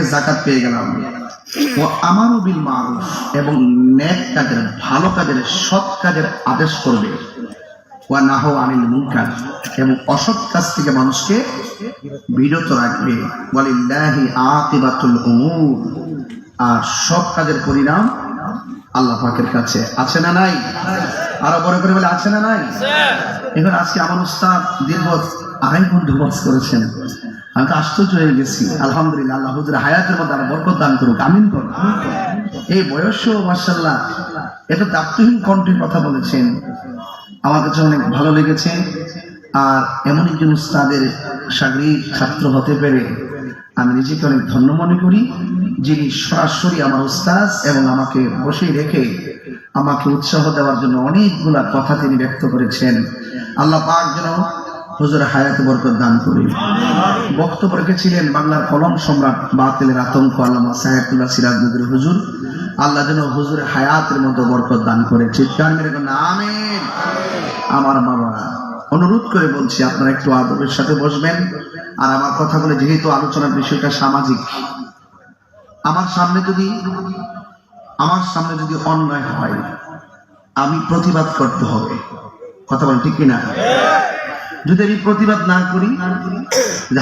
থেকে জাকাত পেয়ে গেলাম ও আমারও বিল মারুফ এবং নেক কাজের ভালো কাজের সৎ কাজের আদেশ করবে। ও নাহ আনিল মুনকার এবং অসৎ কাজ থেকে মানুষকে বিরত রাখবে। ওয়ালিল্লাহি আকিবাতুল উমুর। আর সব কাজের পরিণাম আল্লাহ পাকের কাছে আছে না নাই? আরও বড় করে বলে আছে না নাই? এখন আজকে আমার উস্তাদ দীর্ঘ আড়াই ঘণ্টা বস করেছেন আমি তো আশ্চর্য হয়ে গেছি। আলহামদুলিল্লাহ আল্লাহ হুজুর হায়াতের মধ্যে আরও বরকত দান করুক। আমিন করুন এই বয়সও মার্শাল্লাহ এত দাপ্তহীন কণ্ঠের কথা বলেছেন। আমার কাছে অনেক ভালো লেগেছে। আর এমন একজন উস্তাদের সাগরিক ছাত্র হতে পেরে আমি নিজেকে অনেক ধন্য মনে করি যিনি সরাসরি আমার উস্তাদ এবং আমাকে বসে রেখে আমাকে উৎসাহ দেওয়ার জন্য অনেকগুলা কথা তিনি ব্যক্ত করেছেন। আল্লাহ পাক যেন হুজুর হায়াত বরকত দান করি। বক্তব্য রেখেছিলেন বাংলার কলম সম্রাট বাতিলের আতঙ্ক আল্লামা সাহেবুল্লাহ সিরাজ নদীর হুজুর। আল্লাহ যেন হুজুর হায়াতের মতো বরকত দান করে। চিৎকার মেরে আমিন। আমার বাবা অনুরোধ করে বলছি, আপনারা একটু আদবের সাথে বসবেন। আর আমার কথা বলে যেহেতু আলোচনার বিষয়টা সামাজিক, আমার সামনে যদি, আমার সামনে যদি অন্যায় হয়, আমি প্রতিবাদ করতে হবে। কথা বলেন ঠিক কিনা? যদি আমি প্রতিবাদ না করি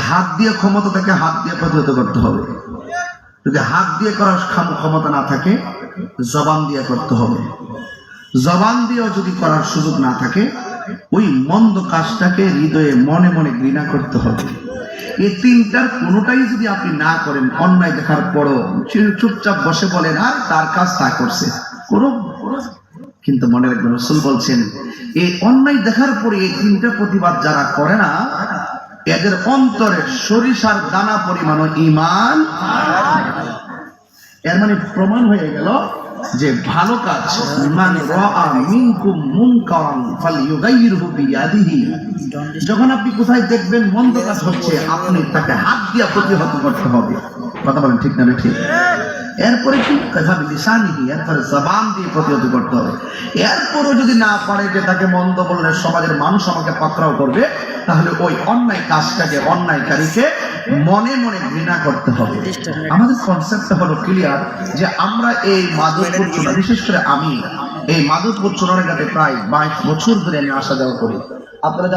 হাত দিয়ে ক্ষমতা থাকে হাত দিয়ে প্রতিহত করতে হবে। যদি হাত দিয়ে করার ক্ষমতা না থাকে, জবান দিয়ে করতে হবে। জবান দিয়েও যদি করার সুযোগ না থাকে, ওই মন্দ কাজটাকে হৃদয়ে মনে মনে ঘৃণা করতে হবে। এই তিনটার কোনোটাই যদি আপনি না করেন, অন্যায় দেখার পরও চুপচাপ বসে বলেন, আর তার কাজ তা করছে। করুক কিন্তু মনে রাখবেন, রসুল বলছেন এই অন্যায় দেখার পরে এই তিনটা প্রতিবাদ যারা করে না, এদের অন্তরে সরিষার দানা পরিমাণ ইমান এর মানে প্রমাণ হয়ে গেল যে ভালো কাজ, মান যখন আপনি কোথায় দেখবেন মন্দ কাজ হচ্ছে, আপনি তাকে হাত দিয়ে প্রতিহত করতে হবে। কথা বলেন ঠিক না ঠিক? এরপরে কি? কথা লিসানিহি এরপরে জবান দিয়ে প্রতিহত করতে হবে। এরপরও যদি না পারে যে তাকে মন্দ বললে সমাজের মানুষ আমাকে পাকড়াও করবে, তাহলে ওই অন্যায় কাজটাকে অন্যায়কারীকে মনে মনে ঘৃণা করতে হবে। আমাদের কনসেপ্টটা হলো ক্লিয়ার যে আমরা এই মাদকপুর চুনা বিশেষ করে আমি, এই মাদকপুর চুনার ঘাটে প্রায় বাইশ বছর ধরে আমি আসা যাওয়া করি। আপনারা